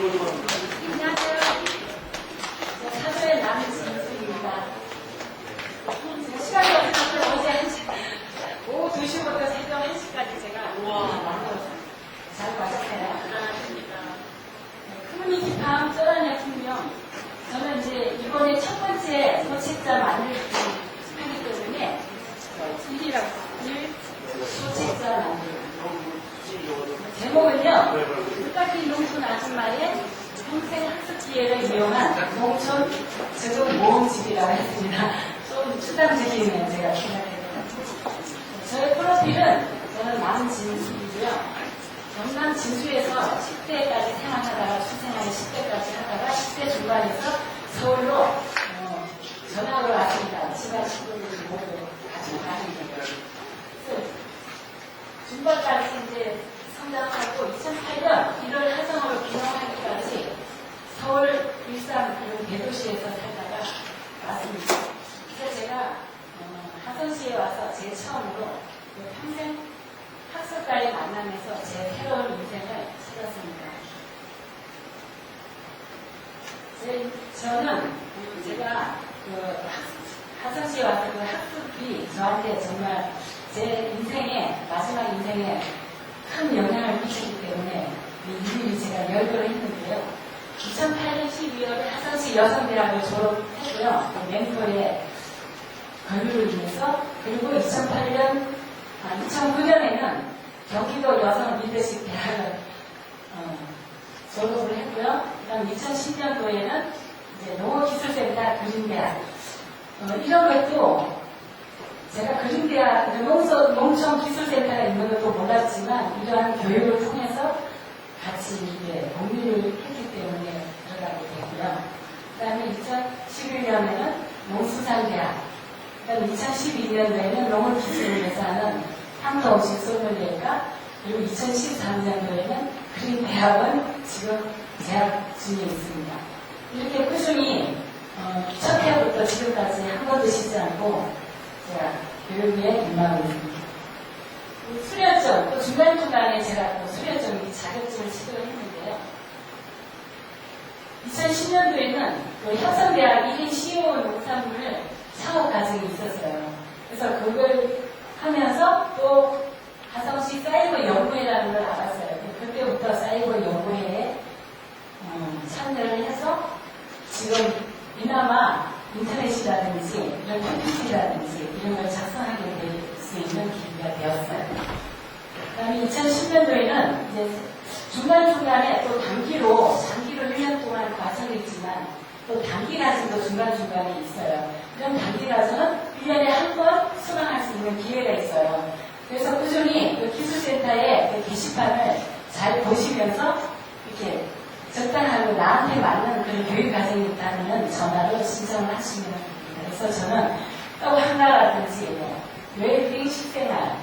안녕하세요. 저 사도의 남진수입니다. 제가 시간이 없어서 어제 한 시, 오후 2시부터 새벽 1시까지 제가 잘 마셨어요. 커뮤니티 팜 쩌라냐 팀명 저는 이제 이번에 첫 번째 소책자 만들기 하기 때문에 일이라고 일 소책자 만들기 제목은요 끝까지 농촌 아줌마의 기회를 이용한 농촌 적응 모험집이라고 했습니다. 좀 추상적이면 제가 생각해요. 저의 프로필은 저는 남진수이고요. 경남 진주에서 10대까지 생활하다가 수생활을 10대까지 하다가 10대 중반에서 서울로 어, 전학을 왔습니다. 집안 친구들 모두 같이 가는데 중반까지 이제 성장하고 2008년 1월 하정으로 귀농하기까지 서울 일산 그리고 대도시에서 살다가 왔습니다. 그래서 제가 어, 하성시에 와서 제 처음으로 그 평생 학습가에 만나면서 제 새로운 인생을 찾았습니다. 제, 저는 음, 제가 그 학- 하성시에 와서 그 학습이 저한테 정말 제 인생에 마지막 인생에 큰 영향을 미치기 때문에 이 일을 제가 열거를 했는데요. 2008년 12월에 하성시 여성대학을 졸업했고요. 그 멘토의 권유를 위해서 그리고 2008년 아, 2009년에는 경기도 여성 리더십 대학을 어, 졸업을 했고요. 그다음 2010년도에는 이제 농업기술센터 그림대학 어, 이런 것도 제가 그림대학 농촌, 농촌기술센터가 있는 것도 몰랐지만 이러한 교육을 통해서 같이 이제 공유를 했기 때문에 들어가게 되고요. 그 다음에 2011년에는 농수산대학, 그 다음에 2012년도에는 농업기술을 위해서 하는 한국음식 소믈리에가 그리고 2013년도에는 그린대학은 지금 재학 중에 있습니다. 이렇게 꾸준히 어, 첫 해부터 지금까지 한 번도 쉬지 않고 제가 교육에 임하고 있습니다. 그 수료점, 또 중간중간에 제가 또이 자격증을 시도를 했는데요. 2010년도에는 그 협성대학 1인 CEO 농산물 창업 과정이 있었어요. 그래서 그걸 하면서 또 하성시 사이버 연구회라는 걸 알았어요. 그때부터 사이버 연구회에 어, 참여를 해서 지금 이나마 인터넷이라든지 이런 컴퓨터라든지 이런 걸 작성하게 될 수 있는 계기가 되었어요. 그다음에 2010년도에는 이제 중간중간에 또 단기로 장기로 1년 동안 과정이 있지만 또 단기 과정도 중간중간에 있어요. 그런 단기 과정은 1년에 한 번 수강할 수 있는 기회가 있어요. 그래서 꾸준히 그 기술센터의 그 게시판을 잘 보시면서 이렇게 적당하고 나한테 맞는 그런 교육 과정이 있다면 전화로 신청을 하시면 됩니다. 그래서 저는 또 하나라든지 뭐 웰빙 식생활,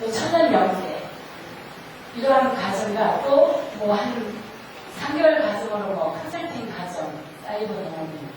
또 천연 명제 이러한 과정과 또 뭐 한 3개월 과정으로 뭐 컨설팅 과정, 사이버 농업인,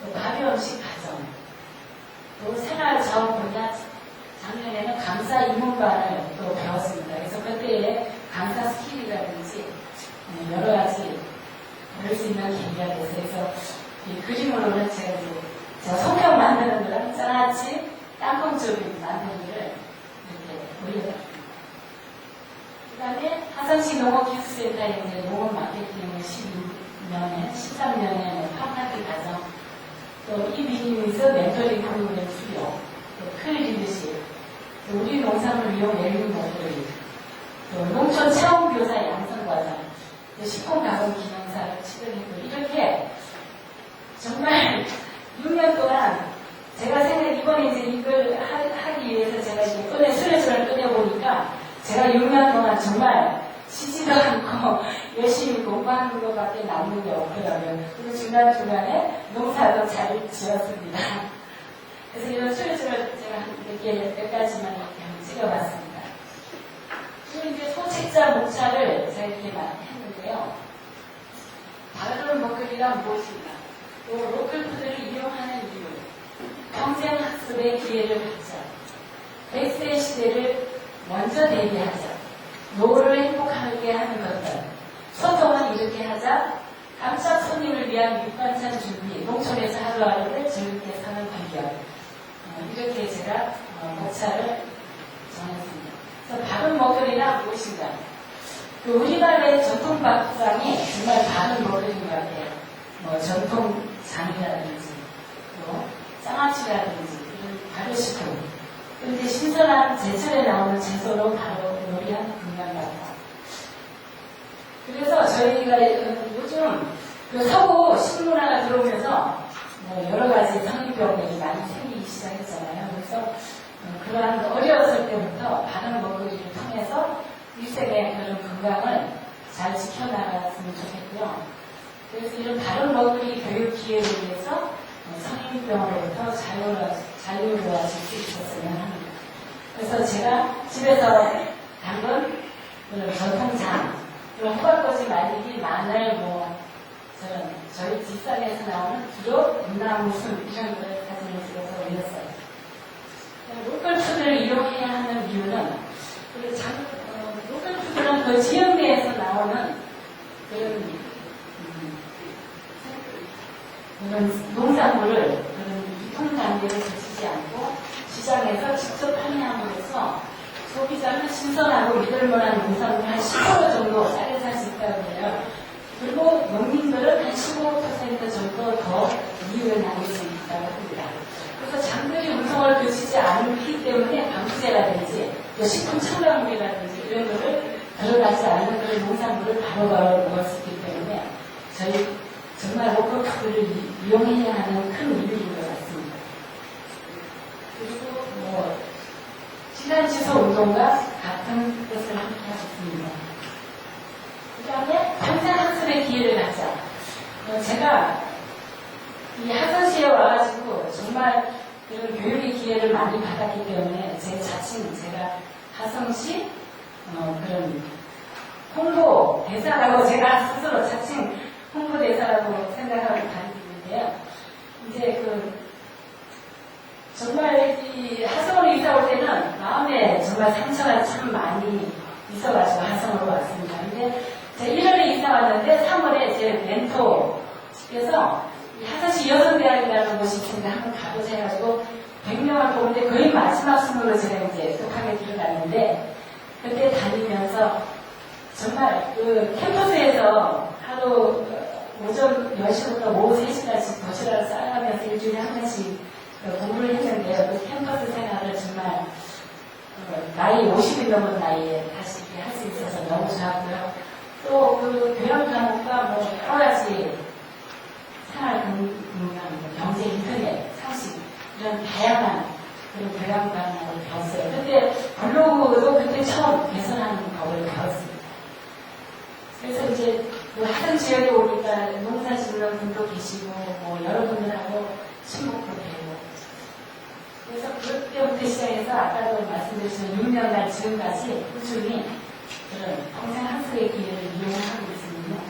또 가벼 음식 과정, 또 생활 자원 분야 작년에는 강사 입문반을 또 배웠습니다. 그래서 그때의 강사 스킬이라든지 네, 여러 가지 배울 수 있는 계기가 돼서 이 그림으로는 제가 이제 저 성경 만드는 거랑 짜나치 땅콩 조림 만드는 거를 이렇게 올려봤습니다. 그 다음에 하성시 농업기술센터에 농업 마케팅을 12년에, 13년에 파파티 과정, 또 이 비즈니스 멘토링 프로그램 수료, 또 클리드십, 또 우리 농산물 이용 웰빙 모델링, 또 농촌 체험교사 양성과정, 또 식품가공 기능사를 치료했고 이렇게 정말 6년 동안 제가 생각 이번에 이제 이걸 하, 기 위해서 제가 이제 꺼내 수료증을 꺼내 보니까 제가 6년 동안 정말 쉬지도 않고 열심히 공부하는 것밖에 남는 게 없더라고요. 그리고 중간 중간에 농사도 잘 지었습니다. 그래서 이런 수료증을 제가 몇, 개, 몇 가지만 이렇게 찍어봤습니다. 그리고 이제 소책자 목차를 제가 이렇게 많이 했는데 요. 다른 먹거리란 무엇인가? 또 로컬푸드를 이용하는 이유, 평생 학습의 기회를 갖자, 100세 시대를 먼저 대비하자, 노후를 행복하게 하는 것들, 소통은 이렇게 하자. 깜짝 손님을 위한 밑반찬 준비, 농촌에서 하루하루를 즐겁게 사는 비결. 어, 이렇게 제가 어, 목차를 정했습니다. 그래서 바른 먹거리나 무엇인가? 그 우리나라의 전통 밥상이 정말 바른 먹거리인 것 같아요. 뭐 전통 장이라든지 또 쌍아치라든지 이런 발효식품 그런데 신선한 제철에 나오는 채소로 바로 요리한 분명이었다. 그래서 저희가 요즘 그 서구 식문화가 들어오면서 뭐 여러 가지 성인병들이 많이 생기기 시작했잖아요. 그래서 어, 그러한 어려웠을 때부터 바른 먹거리를 통해서 일생의 그런 건강을 잘 지켜나갔으면 좋겠고요. 그래서 이런 바른 먹거리 교육 기회를 위해서 어, 성인병으로부터 자유로, 자유로워질 수 있었으면 합니다. 그래서 제가 집에서 담근 그런 전통장, 그런 호박꼬지 말리기, 마늘, 뭐, 저는 저희 뒷산에서 나오는 두릅, 음나무, 술 이런 거를 사진을 찍어서 올렸어요. 로컬푸드를 이용해야 하는 이유는 그 장, 어, 로컬푸드는 그 지역 내에서 나오는 그런, 음, 그런 농산물을 그런 유통 단계를 거치지 않고 시장에서 직접 판매함으로써 소비자는 신선하고 믿을만한 농산물 한 10% 정도 싸게 살 수 있다고 해요. 그리고 농민들은 한 15% 정도 더 이익을 남길 수 있다고 합니다. 그래서 장들이 운송을 거치지 않기 때문에 방부제라든지 또 식품 첨가물이라든지 이런 거를 들어가지 않는 그런 농산물을 바로바로 있기 때문에 저희 정말 로컬 푸드를 이용해야 하는 큰 이유인 것 같습니다. 그리고 뭐 시간지소 운동과 같은 것을 함께 하셨습니다. 그 다음에 평생 학습의 기회를 갖자. 어, 제가 이 하선시에 와가지고 정말 그런 교육의 기회를 많이 받았기 때문에 제 자신, 제가 하성시 어, 그런 홍보 대사라고 제가 스스로 자칭 홍보 대사라고 생각하고 다니는데요. 이제 그 정말 이 하성으로 이사 올 때는 마음에 정말 상처가 참 많이 있어가지고 하성으로 왔습니다. 근데 제가 1월에 이사 왔는데 3월에 제 멘토께서 이 하산시 여성대학이라는 곳이 있는데 한번 가보자 해가지고 100명을 보는데 거의 마지막 순으로 제가 이제 독하게 들어갔는데 그때 다니면서 정말 그 캠퍼스에서 하루 오전 10시부터 오후 3시까지 도시락을 쌓아가면서 일주일에 한 번씩 그 공부를 했는데요. 그 캠퍼스 생활을 정말 어, 나이 50이 넘은 나이에 다시 할 수 있어서 너무 좋았고요. 또 그 교양 과목과 뭐 여러 가지 생활 공간, 뭐 경제 인터넷, 상식 이런 다양한 그런 교양 과목을 배웠어요. 그때 블로그도 그때 처음 개선하는 법을 배웠습니다. 그래서 이제 그 하던 지역에 오니까 농사 짓는 분도 계시고 뭐 여러분들하고 친목도 되고 그래서 그때부터 시작해서 아까도 말씀드렸지만 6년간 지금까지 꾸준히 그런 평생 학습의 기회를 이용하고 있습니다.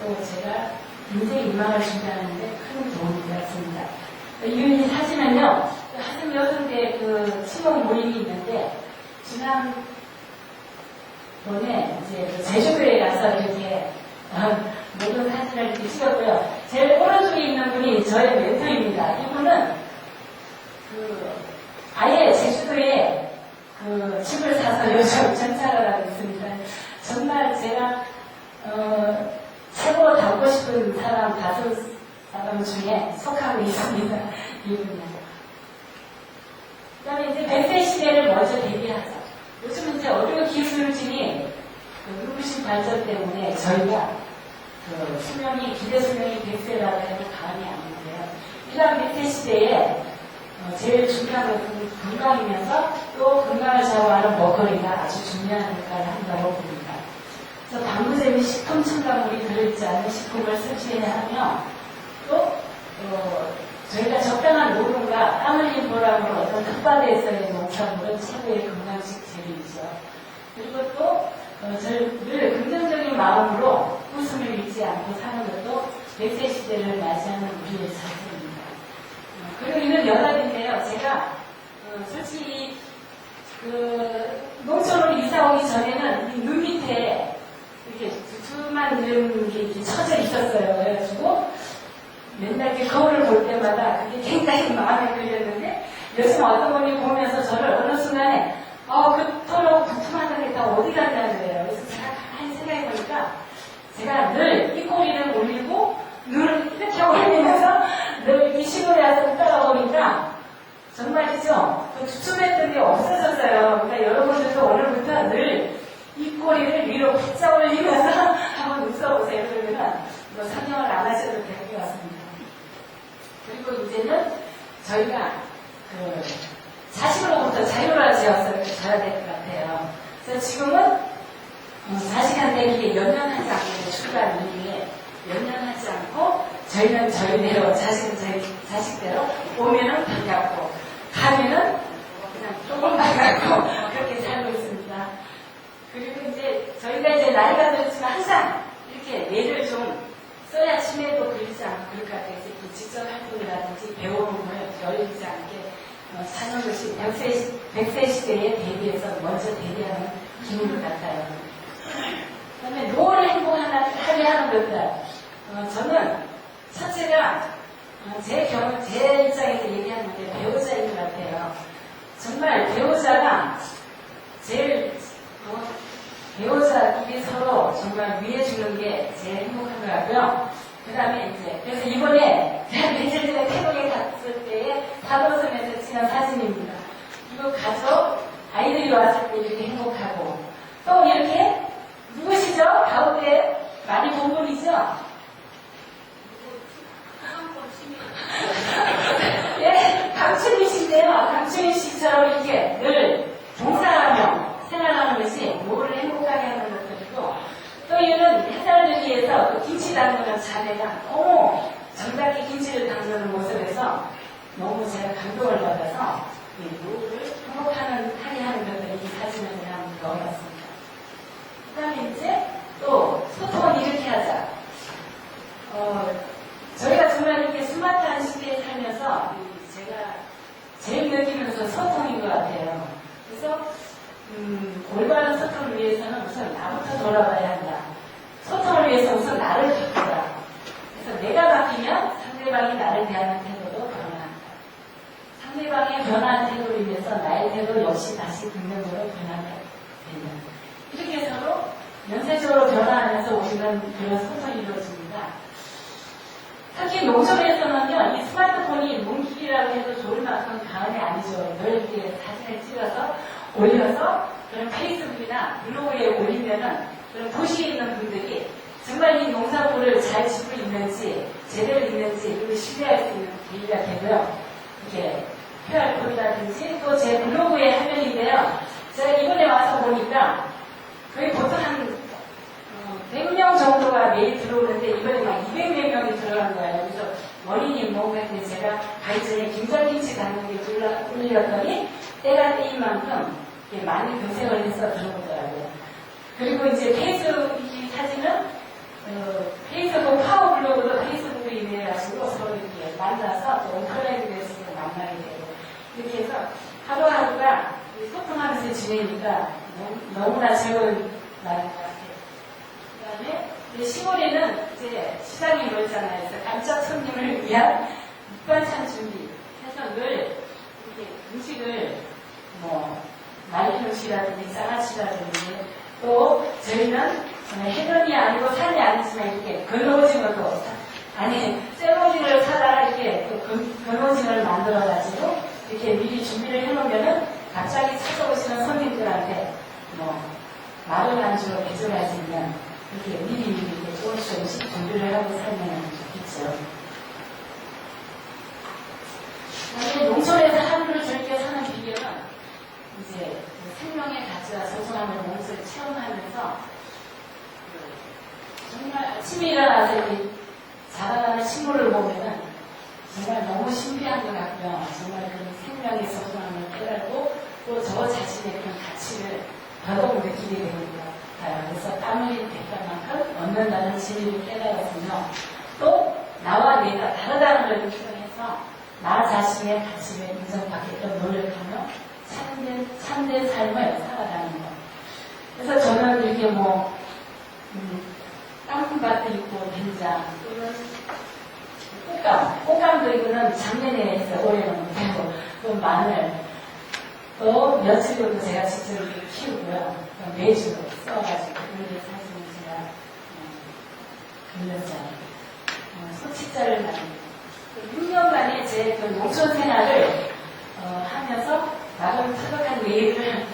또 제가 이망을 준다는데 큰 도움이 되었습니다. 이 사진은요, 하승 여성대 그 친목 모임이 있는데, 지난 번에 이제 그 제주도에 가서 이렇게 어, 모든 사진을 이렇게 찍었고요. 제일 오른쪽에 있는 분이 저의 멘토입니다. 이분은 그 아예 제주도에 그 집을 사서 요즘 정착을 하고 있습니다. 정말 제가 어, 닮고 싶은 사람 다섯 사람 중에 속하고 있습니다. 이분이. 그 다음에 이제 100세 시대를 먼저 대비하자. 요즘 이제 어느 기술진이 그 누구신 발전 때문에 저희가 그 수명이, 기대 수명이 100세라고 해도 안 오는데요. 이러한 100세 시대에 어, 제일 중요한 것은 건강이면서 또 건강을 좌우하는 먹거리가 아주 중요한 역할을 한다고 방부제비 식품 첨가물이 들어있지 않은 식품을 섭취해야 하며 또 어, 저희가 적당한 노동과 땀 흘린 보람으로 어떤 텃밭에서의 농산물은 최고의 건강식 재료이죠. 그리고 또 어, 저희 늘 긍정적인 마음으로 웃음을 잃지 않고 사는 것도 100세 시대를 맞이하는 우리의 자세입니다. 어, 그리고 이는 연합인데요. 제가 어, 솔직히 그 농촌으로 이사 오기 전에는 이눈 밑에 두툼한 이런 게 이렇게 쳐져 있었어요. 그래가지고 맨날 이렇게 거울을 볼 때마다 그게 굉장히 마음에 걸렸는데 요즘 어떤 분이 보면서 저를 어느 순간에 어, 그토록 두툼한 게다 어디 갔냐는 거예요. 그래서 제가 가만히 생각해 보니까 제가 늘 이 꼬리를 올리고 눈을 이렇게 올리면서 늘 이 시골에 와서 따라 보니까 정말이죠. 그 두툼했던 게 없어졌어요. 그러니까 여러분들도 오늘부터 늘 이 꼬리를 위로 바짝 올리면서 한번 웃어보세요. 그러면 이거 상영을 안 하셔도 될 것 같습니다. 그리고 이제는 저희가 그 자식으로부터 자유로워져야 될 것 같아요. 그래서 지금은 어, 자식한테 연연하지 않고 출발 이후에 연연하지 않고 저희는 저희대로 자식은 저희 자식대로 오면은 반갑고 가면은 그냥 조금 반갑고 그렇게 살고 있습니다. 그리고 이제 저희가 이제 나이가 들었지만 항상 이렇게 뇌를 좀 써야 치매도 그리지 않고. 이렇게 직접 활동이라든지 걸 열리지 않게 어, 사는 것이 100세, 시- 100세 시대에 대비해서 먼저 대비하는 기분 같아요. 그 다음에 노를 행복하게 하는 것들. 어, 저는 첫째가 어, 제 경우, 제 입장에서 얘기하는 게 배우자인 것 같아요. 정말 배우자가 제일 어, 배우자끼리 서로 정말 위해주는 게 제일 행복한 것 같고요. 그 다음에 이제, 그래서 이번에 제가 며칠 전에 태국에 갔을 때에 사도섬에서 찍은 사진입니다. 이거 가족, 아이들이 왔을 때 이렇게 행복하고, 또 이렇게, 누구시죠? 가운데 많이 본 분이죠? 예, 강춘희신데요. 강춘희 씨처럼 이렇게 늘 봉사하며 생활하는 것이 노를 행복하게 하는 것들이고 또 이유는 햇살을 위해서 그 김치 담그는 자매가 너무 정답게 김치를 담그는 모습에서 너무 제가 감동을 받아서 이 노를 행복하는 하게 하는 것들이 이 사진을 그냥 넣어봤습니다. 그 다음에 이제 또 소통은 이렇게 하자. 어, 저희가 정말 이렇게 스마트한 시대에 살면서 이 제가 제일 느끼면서 소통인 것 같아요. 그래서 음, 올바른 소통을 위해서는 우선 나부터 돌아봐야 한다. 소통을 위해서 우선 나를 바꾸자. 그래서 내가 바뀌면 상대방이 나를 대하는 태도도 변화한다. 상대방의 변화한 태도를 위해서 나의 태도 역시 다시 긍정적으로 된다. 이렇게 서로 연쇄적으로 변화하면서 우리는 그런 소통이 이루어집니다. 특히 농촌에서는요, 이 스마트폰이 문길이라고 해도 좋을 만큼 강한이 아니죠. 늘 이렇게 사진을 찍어서 올려서 그런 페이스북이나 블로그에 올리면은 그런 도시에 있는 분들이 정말 이 농사부를 잘 짓고 있는지 제대로 있는지 이걸 신뢰할 수 있는 계기가 되고요. 이렇게 QR코드라든지 또 제 블로그의 화면인데요. 제가 이번에 와서 보니까 거의 보통 한 100명 정도가 매일 들어오는데 이번에 막 200몇 명이 들어간 거예요. 그래서 원인이 뭔가 했는데 제가 가기 전에 김장김치 담는 게 불렸더니 때가 때인 만큼 많이 검색을 해서 들어오더라고요. 그리고 이제 페이스북 이 사진은 어, 페이스북 파워 블로그도 페이스북에 이메일하시고 서로 이렇게 만나서 또 온클라이드에서 만나게 되고 이렇게 해서 하루하루가 이 소통하면서 지내니까 너무- 너무나 즐거운 날인 것 같아요. 그 다음에 이제 시골에는 이제 시장이 이루어지잖아요. 그래서 깜짝 손님을 위한 밑반찬 준비 해서 늘 이렇게 음식을 뭐 말린 음식이라든지 쌍화치라든지 또 저희는 해변이 아니고 산이 아니지만 이렇게 건오징어도 아니 쇠고기를 사다가 이렇게 또 건- 건오징어를 만들어 가지고 이렇게 미리 준비를 해놓으면은 갑자기 찾아오시는 손님들한테 뭐 마른 안주로 배송할 수 있는 이렇게 미리 미리 이렇게 조금씩 준비를 하고 살면 좋겠죠. 그다음에 농촌에서 하루를 즐겨 사는 비결은 이제 그 생명의 가치와 소중함을 몸소 체험하면서 그 정말 아침에 일어나서 자라나는 식물을 보면은 정말 너무 신비한 것 같고요. 정말 그 생명의 소중함을 깨달고 또 저 자신의 그런 가치를 더더욱 느끼게 되는 것 같아요. 그래서 땀 흘린 대가만큼 얻는다는 진리를 깨달았으며 또 나와 내가 다르다는 걸 인정해서 나 자신의 가치를 인정받게끔 노력하며 참된, 참된 삶을 살아가는 것. 그래서 저는 이렇게 뭐 음, 땅콩밭도 있고 된장 또는 꽃감 꽃감도 이거는 작년에 해서 올해는 못하고 또 마늘 또 며칠로도 제가 직접 이렇게 키우고요 또 매주 써가지고 그걸 사진을 제가 금연장 어, 소치자를 만들고 6년간의 제 그 농촌 생활을 어, 하면서 나름 타박한 얘기를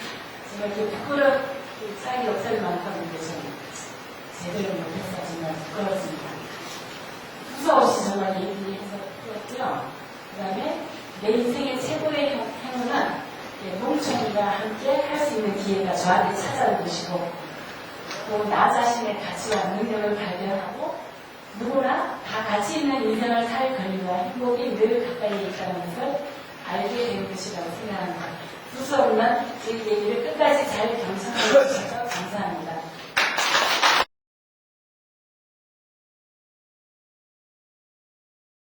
정말 이렇게 부끄럽 쌓이 없을 만큼인데 좀 제대로 못해서 정말 부끄럽습니다. 무서워시 정말 얘기해서 부끄럽고요. 그 다음에 내 인생의 최고의 행- 행운은 예, 농촌이와 함께 할 수 있는 기회가 저한테 찾아온 것이고 또 나 자신의 가치와 능력을 발견하고 누구나 다 가치 있는 인생을 살 권리와 행복이 늘 가까이에 있다는 것을 알게 된 것이라고 생각합니다. 무서움만 제 얘기를 끝까지 잘 경청해 주셔서 감사합니다.